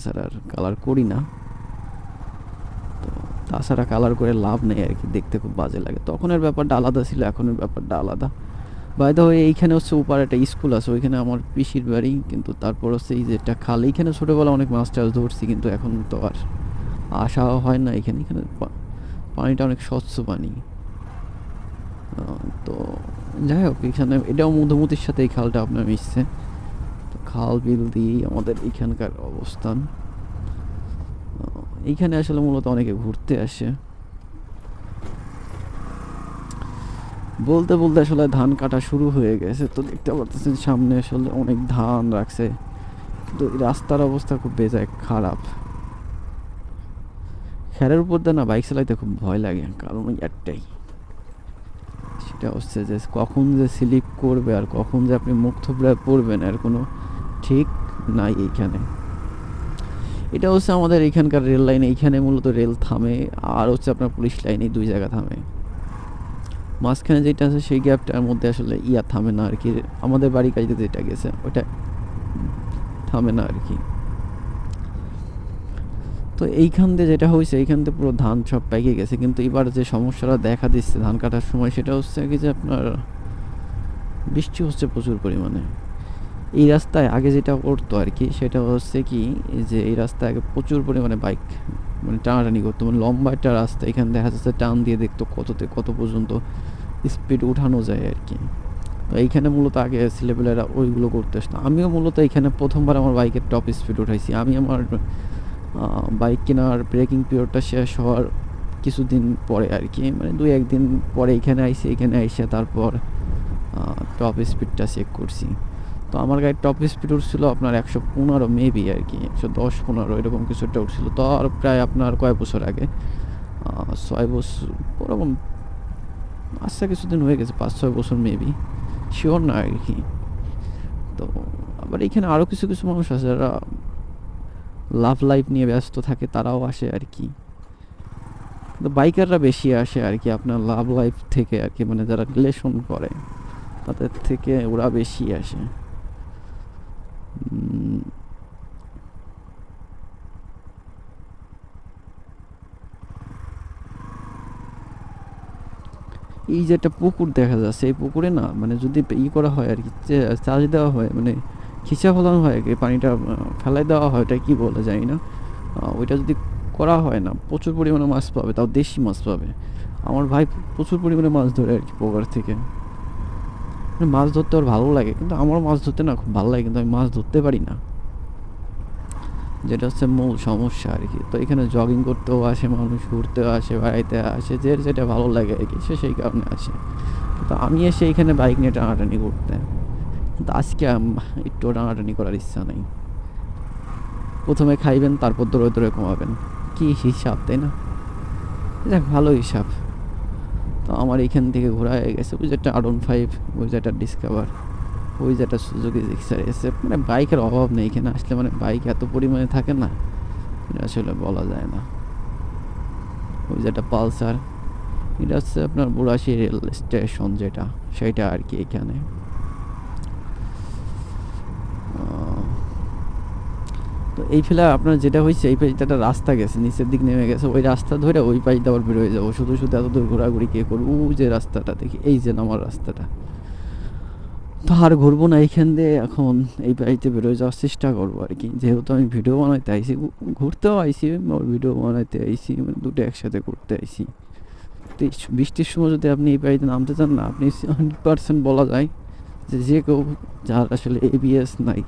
তাছাড়া আর কালার করি না। তো তাছাড়া কালার করে লাভ নেই আর কি, দেখতে খুব বাজে লাগে। তখনের ব্যাপারটা আলাদা ছিল, এখনের ব্যাপারটা আলাদা। বাই ওয়ে এইখানে হচ্ছে উপরে একটা স্কুল আছে, ওইখানে আমার পিসির বাড়ি, কিন্তু তারপর হচ্ছে এই যে একটা খাল, এইখানে ছোটোবেলা অনেক মাছ টাছ ধরছি, কিন্তু এখন তো আর আসা হয় না এখানে। এখানে পানিটা অনেক স্বচ্ছ পানি। তো যাই হোক, এখানে এটাও মধুমতির সাথে এই খালটা আপনার মিশছে। খাল, বিল দিয়ে আমাদের এখানকার অবস্থান। এইখানে আসলে মূলত অনেকে ঘুরতে আসে। বলতে বলতে আসলে ধান কাটা শুরু হয়ে গেছে। তো দেখতে পাচ্ছেন সামনে আসলে অনেক ধান রাখছে। কিন্তু রাস্তার অবস্থা খুব বেজায় খারাপ। খেরের উপর দিয়ে না বাইক চালাইতে খুব ভয় লাগে, কারণ একটাই। সেটা হচ্ছে যে কখন যে স্লিপ করবে আর কখন যে আপনি মুখ থুবড়ে পড়বেন আর কোনো ঠিক নাই এইখানে। এটা হচ্ছে আমাদের এখানকার রেল লাইন এইখানে মূলত রেল থামে আর হচ্ছে আপনার পুলিশ লাইনে দুই জায়গা থামে। মাঝখানে যেটা আছে সেই গ্যাপটার মধ্যে আসলে ইয়া থামে না আর কি আমাদের বাড়ির কাজে যেটা গেছে ওটা থামে না আর কি তো এইখান দিয়ে যেটা হয়েছে, এইখান দিয়ে পুরো ধান সব পেকে গেছে। কিন্তু এবার যে সমস্যাটা দেখা দিচ্ছে ধান কাটার সময়, সেটা হচ্ছে কি যে আপনার বৃষ্টি হচ্ছে প্রচুর পরিমাণে। এই রাস্তায় আগে যেটা করতো আর কি সেটা হচ্ছে কি, যে এই রাস্তায় আগে প্রচুর পরিমাণে বাইক মানে টানাটানি করতো। মানে লম্বা একটা রাস্তা, এখানে দেখা যাচ্ছে টান দিয়ে দেখতো কততে কত পর্যন্ত স্পিড উঠানো যায় আর কি তো এইখানে মূলত আগে ছেলেপেলেরা ওইগুলো করতে আসতো। আমিও মূলত এখানে প্রথমবার আমার বাইকের টপ স্পিড উঠাইছি। আমি আমার বাইক কেনার ব্রেকিং পিরিয়ডটা শেষ হওয়ার কিছুদিন পরে আর কি মানে দুই, একদিন পরে এখানে আইসি, এখানে আইসে তারপর টপ স্পিডটা চেক করছি। তো আমার গাড়ির টপ স্পিড উঠছিল আপনার একশো পনেরো মেবি আর কি, একশো দশ পনেরো, এরকম কিছু একটা উঠছিল। তো আর প্রায় আপনার কয়েক বছর আগে ছয় বছর ওরকম আচ্ছা কিছুদিন হয়ে গেছে, পাঁচ ছয় বছর মেবি শিওর না আর কি। তো আবার এখানে আরও কিছু কিছু মানুষ আছে যারা লাভ লাইফ নিয়ে ব্যস্ত থাকে, তারাও আসে আর কি। তো বাইকাররা বেশি আসে আর কি আপনার লাভ লাইফ থেকে আর কি মানে যারা রিলেশন করে, তাদের থেকে ওরা বেশি আসে। এই যে একটা পুকুর দেখা যাচ্ছে, এই পুকুরে না মানে যদি ই করা হয় আর কি চাষ দেওয়া হয় মানে খিচা ফলানো হয় পানিটা ফেলাই দেওয়া হয়, ওটা কি বলা জানি না। ওইটা যদি করা হয় না, প্রচুর পরিমাণে মাছ পাবে, তাও দেশি মাছ পাবে। আমার ভাই প্রচুর পরিমাণে মাছ ধরে আর কি, পুকুর থেকে। মাছ ধরতে ওর ভালো লাগে, কিন্তু আমার মাছ ধরতে না খুব ভালো লাগে, কিন্তু আমি মাছ ধরতে পারি না। যেটা হচ্ছে মূল সমস্যা আর কি। তো এখানে জগিং করতেও আসে, মানুষ ঘুরতেও আসে, বেড়াইতে আসে, যে যেটা ভালো লাগে আর কি, সে সেই কারণে আসে। তো আমি এসে এখানে বাইক নিয়ে টানাটানি করতে। কিন্তু আজকে একটু টানাটানি করার ইচ্ছা নেই। প্রথমে খাইবেন, তারপর দৌড়ে দৌড়ে কমাবেন কি হিসাব, তাই না? যাক ভালো হিসাব। তো আমার এখান থেকে ঘোরা হয়ে গেছে। ওই যে একটা আর ফাইভ ওই যে একটা ডিসকভার ওই যে একটা সুযোগী জিক্সার এসে মানে বাইকের অভাব নেই এখানে। আসলে মানে বাইক এত পরিমাণে থাকে না, এটা আসলে বলা যায় না। ওই যে একটা পালসার এটা হচ্ছে আপনার বুড়াশি রেল স্টেশন যেটা, সেটা আর কি এখানে। তো এই ফেলা আপনার যেটা হয়েছে, এই পাশটা একটা রাস্তা গেছে, নিচের দিক নেমে গেছে, ওই রাস্তা ধরে ওই পাশ আবার বেরোয় যাব। শুধু শুধু এত দূর ঘোরাঘুরি কে করব? যে রাস্তাটা দেখি, এই যে আমার রাস্তাটা। তো আর ঘুরবো না এইখান দিয়ে, এখন এই বাড়িতে বেরোয় যাওয়ার চেষ্টা করব আর কি। যেহেতু আমি ভিডিও বানাইতে আইসি ঘুরতেও আইসি আর ভিডিও বানাইতে আইসি মানে দুটো একসাথে করতে আইসি। তো বৃষ্টির সময় যদি আপনি এই বাড়িতে নামতে চান না, আপনি হান্ড্রেড পার্সেন্ট বলা যায় যে যে কেউ যার আসলে এবিএস নাই।